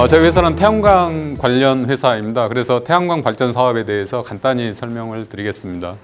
어, 저희 회사는 태양광 관련 회사입니다. 그래서 태양광 발전 사업에 대해서 간단히 설명을 드리겠습니다.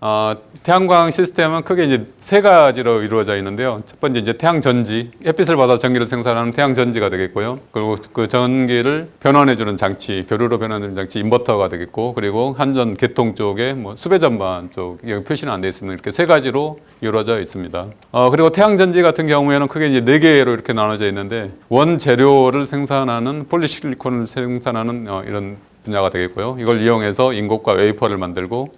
어, 태양광 시스템은 크게 이제 세 가지로 이루어져 있는데요. 첫 번째 이제 태양 전지, 햇빛을 받아 전기를 생산하는 태양 전지가 되겠고요. 그리고 그 전기를 변환해주는 장치, 교류로 변환해주는 장치, 인버터가 되겠고, 그리고 한전 개통 쪽에 뭐 수배 전반 쪽 여기 표시는 안돼 있습니다. 이렇게 세 가지로 이루어져 있습니다. 어, 그리고 태양 전지 같은 경우에는 크게 이제 네 개로 이렇게 나눠져 있는데 원 재료를 생산하는 폴리실리콘을 생산하는 어, 이런 분야가 되겠고요. 이걸 이용해서 인곡과 웨이퍼를 만들고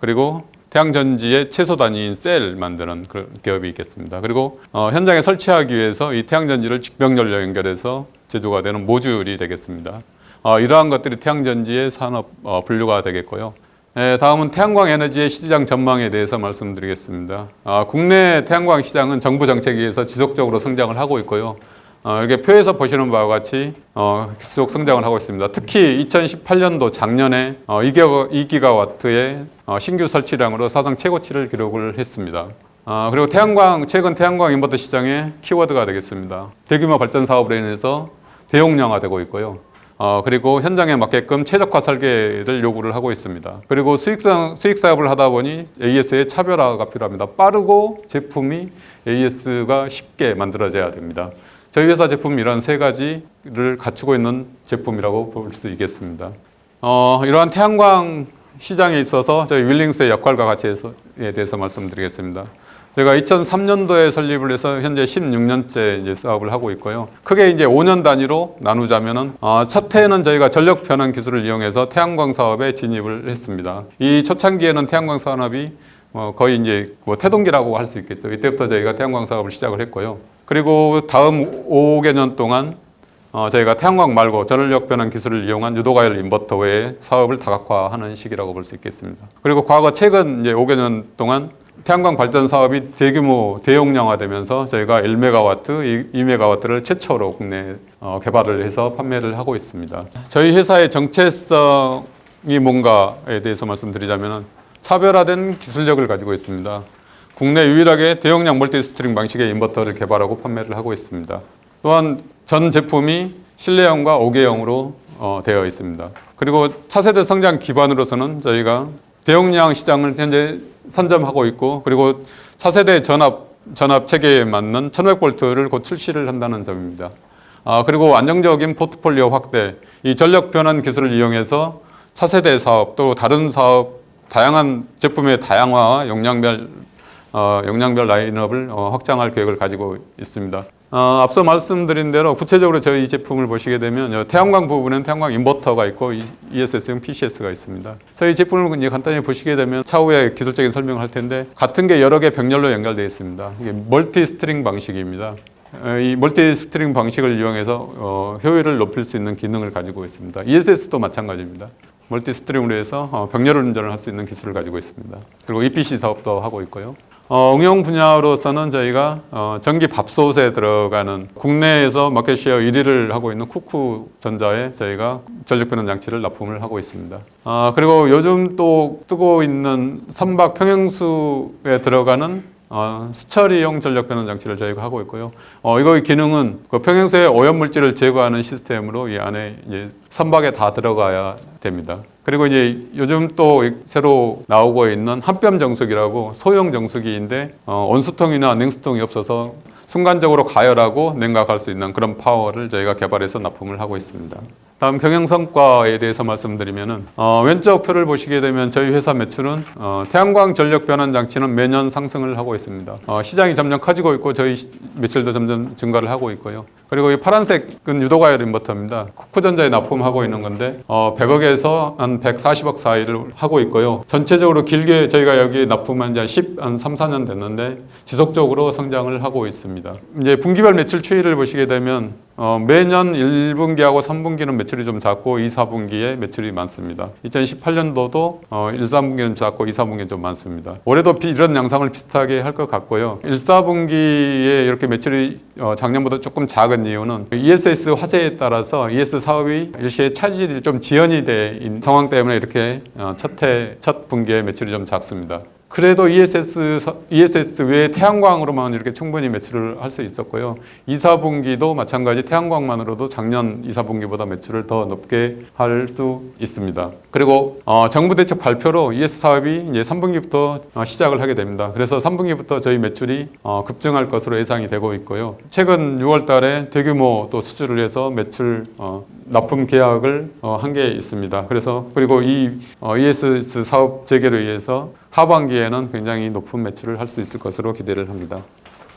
그리고 태양전지의 최소 단위인 셀 만드는 그런 기업이 있겠습니다. 그리고 어, 현장에 설치하기 위해서 이 태양전지를 직병렬로 연결해서 제조가 되는 모듈이 되겠습니다. 어, 이러한 것들이 태양전지의 산업 어, 분류가 되겠고요. 네, 다음은 태양광 에너지의 시장 전망에 대해서 말씀드리겠습니다. 아, 국내 태양광 시장은 정부 정책에 의해서 지속적으로 성장을 하고 있고요. 어, 이렇게 표에서 보시는 바와 같이 어, 계속 성장을 하고 있습니다. 특히 2018년도 작년에 어, 2기가, 2기가와트의 어, 신규 설치량으로 사상 최고치를 기록을 했습니다. 아, 그리고 태양광 최근 태양광 인버터 시장의 키워드가 되겠습니다. 대규모 발전 사업으로 인해서 대용량화되고 있고요. 어, 그리고 현장에 맞게끔 최적화 설계를 요구를 하고 있습니다. 그리고 수익성, 수익 사업을 하다 보니 AS의 차별화가 필요합니다. 빠르고 제품이 AS가 쉽게 만들어져야 됩니다. 저희 회사 제품 이런 세 가지를 갖추고 있는 제품이라고 볼 수 있겠습니다. 어, 이러한 태양광 시장에 있어서 저희 윌링스의 역할과 가치에 대해서 말씀드리겠습니다. 제가 2003년도에 설립을 해서 현재 16년째 이제 사업을 하고 있고요. 크게 이제 5년 단위로 나누자면은 어, 첫 해에는 저희가 전력 변환 기술을 이용해서 태양광 사업에 진입을 했습니다. 이 초창기에는 태양광 산업이 어, 거의 이제 뭐 태동기라고 할 수 있겠죠. 이때부터 저희가 태양광 사업을 시작을 했고요. 그리고 다음 5개년 동안 어, 저희가 태양광 말고 전력 변환 기술을 이용한 유도가열 인버터 외에 사업을 다각화하는 시기라고 볼 수 있겠습니다. 그리고 과거 최근 이제 5개년 동안 태양광 발전 사업이 대규모 대용량화되면서 저희가 1메가와트, 2메가와트를 최초로 국내 어, 개발을 해서 판매를 하고 있습니다. 저희 회사의 정체성이 뭔가에 대해서 말씀드리자면 차별화된 기술력을 가지고 있습니다. 국내 유일하게 대용량 멀티스트링 방식의 인버터를 개발하고 판매를 하고 있습니다. 또한 전 제품이 실내형과 5개형으로 어, 되어 있습니다. 그리고 차세대 성장 기반으로서는 저희가 대용량 시장을 현재 선점하고 있고 그리고 차세대 전압 전압 체계에 맞는 1500볼트를 곧 출시를 한다는 점입니다. 아, 그리고 안정적인 포트폴리오 확대, 이 전력 변환 기술을 이용해서 차세대 사업 또 다른 사업 다양한 제품의 다양화와 용량별 어, 용량별 라인업을 어, 확장할 계획을 가지고 있습니다. 어, 앞서 말씀드린 대로 구체적으로 저희 제품을 보시게 되면 여 태양광 부분은 태양광 인버터가 있고 ESS용 PCS가 있습니다. 저희 제품을 이제 간단히 보시게 되면 차후에 기술적인 설명을 할 텐데 같은 게 여러 개 병렬로 연결되어 있습니다. 이게 멀티 스트링 방식입니다. 어, 이 멀티 스트링 방식을 이용해서 어, 효율을 높일 수 있는 기능을 가지고 있습니다. ESS도 마찬가지입니다. 멀티 스트링으로 해서 어, 병렬 운전을 할 수 있는 기술을 가지고 있습니다. 그리고 EPC 사업도 하고 있고요. 어, 응용 분야로서는 저희가 어, 전기 밥솥에 들어가는 국내에서 마켓쉐어 1위를 하고 있는 쿠쿠 전자에 저희가 전력 변환 장치를 납품을 하고 있습니다. 아, 그리고 요즘 또 뜨고 있는 선박 평형수에 들어가는 어, 수처리용 전력 변환 장치를 저희가 하고 있고요. 어, 이거의 기능은 그 평형수의 오염 물질을 제거하는 시스템으로 이 안에 이제 선박에 다 들어가야 됩니다. 그리고 이제 요즘 또 새로 나오고 있는 합병 정수기라고 소형 정수기인데 어, 온수통이나 냉수통이 없어서 순간적으로 가열하고 냉각할 수 있는 그런 파워를 저희가 개발해서 납품을 하고 있습니다. 다음 경영 성과에 대해서 말씀드리면은 어, 왼쪽 표를 보시게 되면 저희 회사 매출은 어, 태양광 전력 변환 장치는 매년 상승을 하고 있습니다. 어, 시장이 점점 커지고 있고 저희 시- 매출도 점점 증가를 하고 있고요. 그리고 이 파란색은 유도가열 인버터입니다. 쿠쿠전자에 납품하고 있는 건데 어, 100억에서 한 140억 사이를 하고 있고요. 전체적으로 길게 저희가 여기 납품한 지 한 10, 한 3, 4년 됐는데 지속적으로 성장을 하고 있습니다. 이제 분기별 매출 추이를 보시게 되면 어, 매년 1분기하고 3분기는 매출이 좀 작고 2, 4분기에 매출이 많습니다. 2018년도도 어, 1, 3분기는 작고 2, 4분기는 좀 많습니다. 올해도 비- 이런 양상을 비슷하게 할 것 같고요. 1, 4분기에 이렇게 매출이 어, 작년보다 조금 작은 이유는 ESS 화재에 따라서 ES 사업이 일시에 차질이 좀 지연이 된 상황 때문에 이렇게 어, 첫 해, 첫 분기에 매출이 좀 작습니다. 그래도 ESS, 서- ESS 외에 태양광으로만 이렇게 충분히 매출을 할 수 있었고요. 2, 4분기도 마찬가지 태양광만으로도 작년 2, 4분기보다 매출을 더 높게 할 수 있습니다. 그리고 어, 정부 대책 발표로 ES 사업이 이제 3분기부터 어, 시작을 하게 됩니다. 그래서 3분기부터 저희 매출이 어, 급증할 것으로 예상이 되고 있고요. 최근 6월 달에 대규모 또 수주를 해서 매출 어, 납품 계약을 어, 한게 있습니다. 그래서 그리고 이 어, ESS 사업 재개로 의해서 하반기에는 굉장히 높은 매출을 할 수 있을 것으로 기대를 합니다.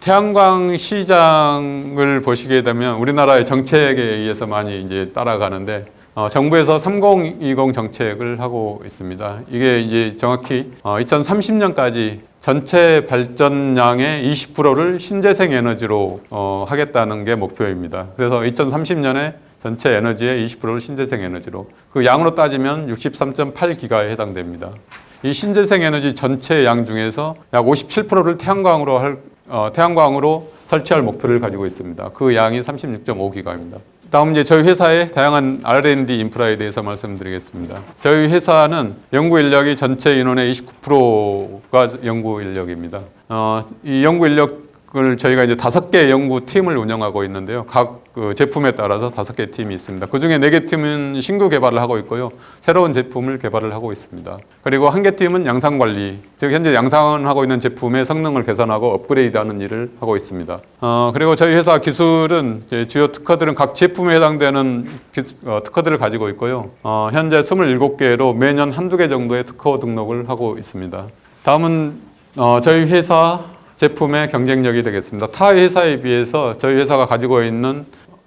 태양광 시장을 보시게 되면 우리나라의 정책에 의해서 많이 이제 따라가는데 어, 정부에서 3020 정책을 하고 있습니다. 이게 이제 정확히 어, 2030년까지 전체 발전량의 20%를 신재생 에너지로 어, 하겠다는 게 목표입니다. 그래서 2030년에 전체 에너지의 20%를 신재생 에너지로 그 양으로 따지면 63.8기가에 해당됩니다. 이 신재생 에너지 전체 양 중에서 약 57%를 태양광으로 할 어, 태양광으로 설치할 목표를 가지고 있습니다. 그 양이 36.5기가입니다. 다음 이제 저희 회사의 다양한 R&D 인프라에 대해서 말씀드리겠습니다. 저희 회사는 연구 인력이 전체 인원의 29%가 연구 인력입니다. 어, 이 연구 인력 을 저희가 이제 다섯 개 연구 팀을 운영하고 있는데요. 각 그 제품에 따라서 다섯 개 팀이 있습니다. 그 중에 네 개 팀은 신규 개발을 하고 있고요. 새로운 제품을 개발을 하고 있습니다. 그리고 한 개 팀은 양산 관리, 즉 현재 양산하고 있는 제품의 성능을 개선하고 업그레이드하는 일을 하고 있습니다. 어, 그리고 저희 회사 기술은 주요 특허들은 각 제품에 해당되는 기술- 어, 특허들을 가지고 있고요. 어, 현재 27개로 매년 한두 개 정도의 특허 등록을 하고 있습니다. 다음은 어, 저희 회사 제품의 경쟁력이 되겠습니다. 타 회사에 비해서 저희 회사가 가지고 있는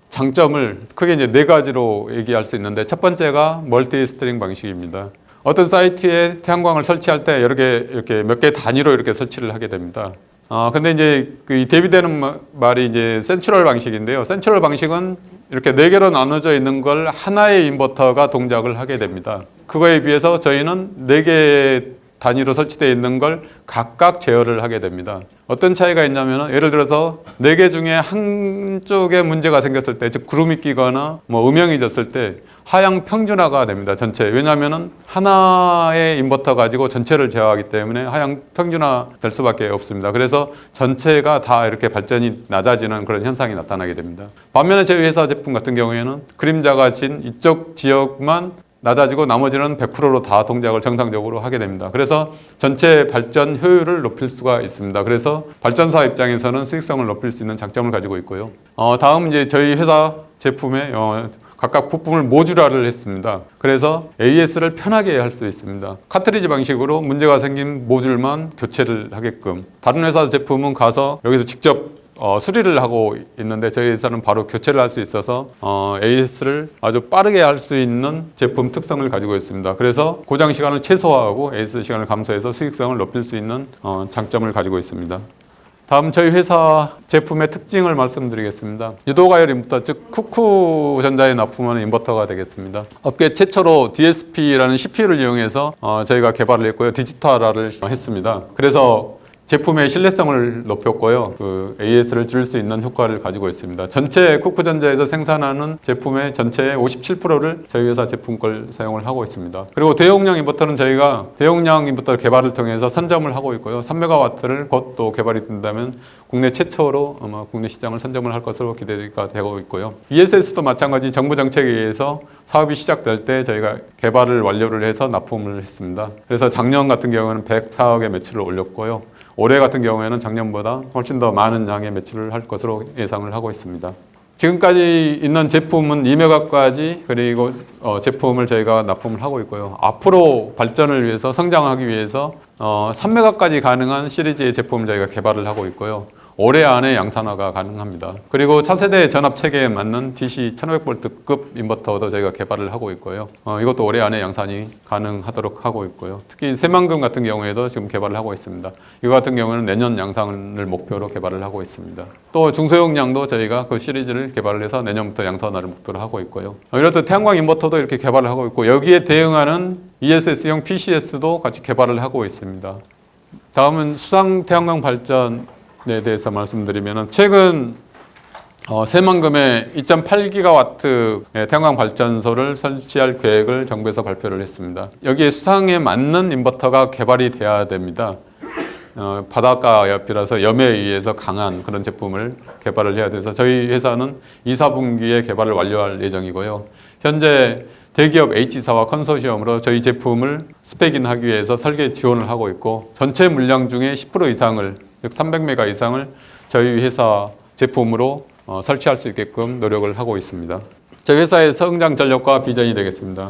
장점을 크게 이제 네 가지로 얘기할 수 있는데 첫 번째가 멀티 스트링 방식입니다. 어떤 사이트에 태양광을 설치할 때 여러 개 이렇게 몇 개 단위로 이렇게 설치를 하게 됩니다. 어, 근데 이제 그이 대비되는 마- 말이 이제 센츄럴 방식인데요. 센츄럴 방식은 이렇게 네 개로 나눠져 있는 걸 하나의 인버터가 동작을 하게 됩니다. 그거에 비해서 저희는 네 개 단위로 설치되어 있는 걸 각각 제어를 하게 됩니다. 어떤 차이가 있냐면 예를 들어서 네 개 중에 한쪽에 문제가 생겼을 때, 즉 구름이 끼거나 뭐 음영이 졌을 때 하향 평준화가 됩니다. 전체. 왜냐하면은 하나의 인버터 가지고 전체를 제어하기 때문에 하향 평준화 될 수밖에 없습니다. 그래서 전체가 다 이렇게 발전이 낮아지는 그런 현상이 나타나게 됩니다. 반면에 저희 회사 제품 같은 경우에는 그림자가 진 이쪽 지역만 낮아지고 나머지는 100%로 다 동작을 정상적으로 하게 됩니다. 그래서 전체 발전 효율을 높일 수가 있습니다. 그래서 발전사 입장에서는 수익성을 높일 수 있는 장점을 가지고 있고요. 어, 다음 이제 저희 회사 제품의 어, 각각 부품을 모듈화를 했습니다. 그래서 AS를 편하게 할 수 있습니다. 카트리지 방식으로 문제가 생긴 모듈만 교체를 하게끔 다른 회사 제품은 가서 여기서 직접 어, 수리를 하고 있는데 저희 회사는 바로 교체를 할 수 있어서 어, AS를 아주 빠르게 할 수 있는 제품 특성을 가지고 있습니다. 그래서 고장 시간을 최소화하고 AS 시간을 감소해서 수익성을 높일 수 있는 어, 장점을 가지고 있습니다. 다음 저희 회사 제품의 특징을 말씀드리겠습니다. 유도가열 인버터 즉 쿠쿠 전자에 납품하는 인버터가 되겠습니다. 업계 최초로 DSP라는 CPU를 이용해서 어, 저희가 개발을 했고요. 디지털화를 했습니다. 그래서 제품의 신뢰성을 높였고요. 그 AS를 줄일 수 있는 효과를 가지고 있습니다. 전체 쿠쿠전자에서 생산하는 제품의 전체의 57%를 저희 회사 제품 걸 사용을 하고 있습니다. 그리고 대용량 인버터는 저희가 대용량 인버터 개발을 통해서 선점을 하고 있고요. 3메가와트를 곧 또 개발이 된다면 국내 최초로 아마 국내 시장을 선점을 할 것으로 기대가 되고 있고요. ESS도 마찬가지 정부 정책에 의해서 사업이 시작될 때 저희가 개발을 완료를 해서 납품을 했습니다. 그래서 작년 같은 경우에는 104억의 매출을 올렸고요. 올해 같은 경우에는 작년보다 훨씬 더 많은 양의 매출을 할 것으로 예상을 하고 있습니다. 지금까지 있는 제품은 2메가까지 그리고 어, 제품을 저희가 납품을 하고 있고요. 앞으로 발전을 위해서 성장하기 위해서 어, 3메가까지 가능한 시리즈의 제품을 저희가 개발을 하고 있고요. 올해 안에 양산화가 가능합니다. 그리고 차세대 전압 체계에 맞는 DC 1500V급 인버터도 저희가 개발을 하고 있고요. 어, 이것도 올해 안에 양산이 가능하도록 하고 있고요. 특히 새만금 같은 경우에도 지금 개발을 하고 있습니다. 이거 같은 경우는 내년 양산을 목표로 개발을 하고 있습니다. 또 중소형량도 저희가 그 시리즈를 개발을 해서 내년부터 양산화를 목표로 하고 있고요. 어, 이렇듯 태양광 인버터도 이렇게 개발을 하고 있고 여기에 대응하는 ESS형 PCS도 같이 개발을 하고 있습니다. 다음은 수상 태양광 발전 에 대해서 말씀드리면 최근 어, 새만금에 2.8기가와트 태양광 발전소를 설치할 계획을 정부에서 발표를 했습니다. 여기에 수상에 맞는 인버터가 개발이 돼야 됩니다. 어, 바닷가 옆이라서 염해에 의해서 강한 그런 제품을 개발을 해야 돼서 저희 회사는 2, 4분기에 개발을 완료할 예정이고요. 현재 대기업 H사와 컨소시엄으로 저희 제품을 스펙인하기 위해서 설계 지원을 하고 있고 전체 물량 중에 10% 이상을 즉 300메가 이상을 저희 회사 제품으로 어, 설치할 수 있게끔 노력을 하고 있습니다. 저희 회사의 성장 전략과 비전이 되겠습니다.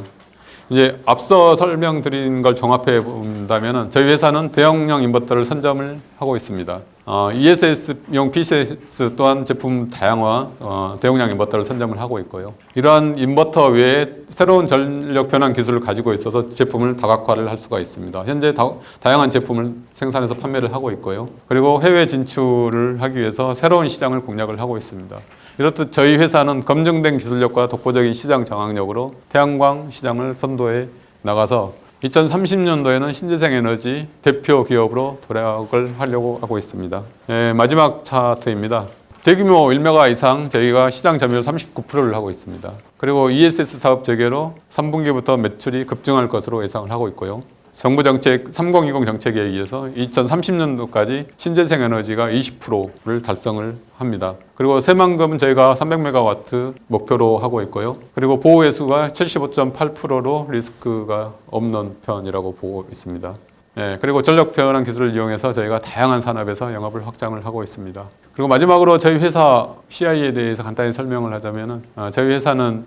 이제 앞서 설명드린 걸 종합해 본다면 저희 회사는 대용량 인버터를 선점을 하고 있습니다. 어, ESS용 PCS 또한 제품 다양화 어, 대용량 인버터를 선점을 하고 있고요. 이러한 인버터 외에 새로운 전력 변환 기술을 가지고 있어서 제품을 다각화를 할 수가 있습니다. 현재 다, 다양한 제품을 생산해서 판매를 하고 있고요. 그리고 해외 진출을 하기 위해서 새로운 시장을 공략을 하고 있습니다. 이렇듯 저희 회사는 검증된 기술력과 독보적인 시장 장악력으로 태양광 시장을 선도해 나가서 2030년도에는 신재생 에너지 대표 기업으로 도약을 하려고 하고 있습니다. 예, 마지막 차트입니다. 대규모 1메가 이상 저희가 시장 점유율 39%를 하고 있습니다. 그리고 ESS 사업 재개로 3분기부터 매출이 급증할 것으로 예상을 하고 있고요. 정부 정책 3020 정책에 의해서 2030년도까지 신재생 에너지가 20%를 달성을 합니다. 그리고 새만금은 저희가 300메가와트 목표로 하고 있고요. 그리고 보호 회수가 75.8%로 리스크가 없는 편이라고 보고 있습니다. 예, 그리고 전력 변환 기술을 이용해서 저희가 다양한 산업에서 영업을 확장을 하고 있습니다. 그리고 마지막으로 저희 회사 CI에 대해서 간단히 설명을 하자면은 어, 저희 회사는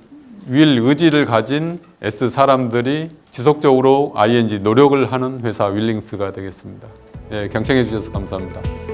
윌 의지를 가진 S 사람들이 지속적으로 ING 노력을 하는 회사 윌링스가 되겠습니다. 예, 경청해 주셔서 감사합니다.